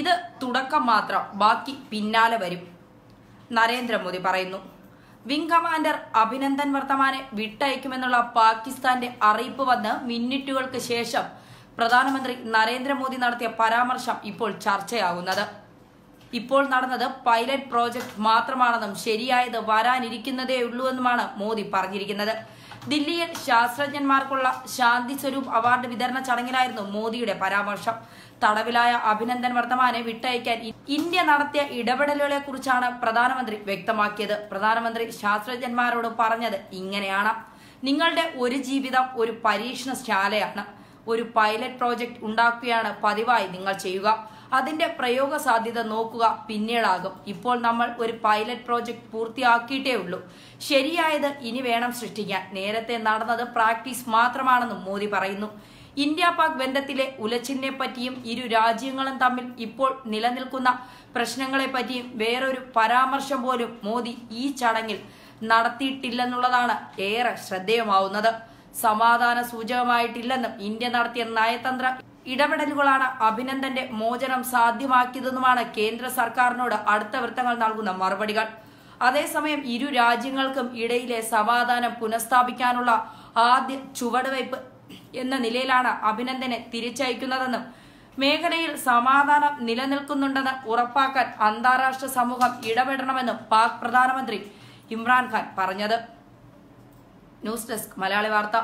ഇത് തുടക്കം മാത്രം ബാക്കി പിന്നാലെ വരും. നരേന്ദ്രമോദി പറയുന്നു വിംഗ് കമാൻഡർ അഭിനന്ദൻ വർത്തമാനെ വിട്ടയക്കുമെന്നുള്ള പാകിസ്ഥാന്റെ അറിയിപ്പ് വന്ന് മിന്നിറ്റുകൾക്ക് ശേഷം പ്രധാനമന്ത്രി നരേന്ദ്രമോദി നടത്തിയ പരാമർശം ഇപ്പോൾ ചർച്ചയാകുന്നത് ഇപ്പോൾ നടന്നത് പൈലറ്റ് പ്രോജക്ട് മാത്രമാണെന്നും ശരിയായത് വരാനിരിക്കുന്നതേ ഉള്ളൂവെന്നുമാണ് മോദി പറഞ്ഞിരിക്കുന്നത്. ദില്ലിയിൽ ശാസ്ത്രജ്ഞന്മാർക്കുള്ള ശാന്തി സ്വരൂപ് അവാർഡ് വിതരണ ചടങ്ങിലായിരുന്നു മോദിയുടെ പരാമർശം. തടവിലായ അഭിനന്ദൻ വർദ്ധമാനെ വിട്ടയക്കാൻ ഇന്ത്യ നടത്തിയ ഇടപെടലുകളെ കുറിച്ചാണ് പ്രധാനമന്ത്രി വ്യക്തമാക്കിയത്. പ്രധാനമന്ത്രി ശാസ്ത്രജ്ഞന്മാരോട് പറഞ്ഞത് ഇങ്ങനെയാണ്. നിങ്ങളുടെ ഒരു ജീവിതം ഒരു പരീക്ഷണശാലയാണ്. ഒരു പൈലറ്റ് പ്രോജക്റ്റ് ഉണ്ടാക്കുകയാണ് പതിവായി നിങ്ങൾ ചെയ്യുക. അതിന്റെ പ്രയോഗ സാധ്യത നോക്കുക പിന്നീടാകും. ഇപ്പോൾ നമ്മൾ ഒരു പൈലറ്റ് പ്രോജക്റ്റ് പൂർത്തിയാക്കിയിട്ടേ ഉള്ളൂ. ശരിയായത് ഇനി വേണം സൃഷ്ടിക്കാൻ. നേരത്തെ നടന്നത് പ്രാക്ടീസ് മാത്രമാണെന്നും മോദി പറയുന്നു. ഇന്ത്യ പാക് ബന്ധത്തിലെ ഉലച്ചിലിനെ പറ്റിയും ഇരു രാജ്യങ്ങളും തമ്മിൽ ഇപ്പോൾ നിലനിൽക്കുന്ന പ്രശ്നങ്ങളെ പറ്റിയും വേറൊരു പരാമർശം പോലും മോദി ഈ ചടങ്ങിൽ നടത്തിയിട്ടില്ലെന്നുള്ളതാണ് ഏറെ ശ്രദ്ധേയമാവുന്നത്. സമാധാന സൂചകമായിട്ടില്ലെന്നും ഇന്ത്യ നടത്തിയ നയതന്ത്ര ഇടപെടലുകളാണ് അഭിനന്ദന്റെ മോചനം സാധ്യമാക്കിയതെന്നുമാണ് കേന്ദ്ര സർക്കാരിനോട് അടുത്ത വൃത്തങ്ങൾ നൽകുന്ന മറുപടികൾ. അതേസമയം ഇരു രാജ്യങ്ങൾക്കും ഇടയിലെ സമാധാനം പുനഃസ്ഥാപിക്കാനുള്ള ആദ്യ ചുവടുവയ്പ് എന്ന നിലയിലാണ് അഭിനന്ദനെ തിരിച്ചയക്കുന്നതെന്നും മേഖലയിൽ സമാധാനം നിലനിൽക്കുന്നുണ്ടെന്ന് ഉറപ്പാക്കാൻ അന്താരാഷ്ട്ര സമൂഹം ഇടപെടണമെന്നും പാക് പ്രധാനമന്ത്രി ഇമ്രാൻഖാൻ പറഞ്ഞത്. ന്യൂസ് ഡെസ്ക് മലയാളി വാർത്ത.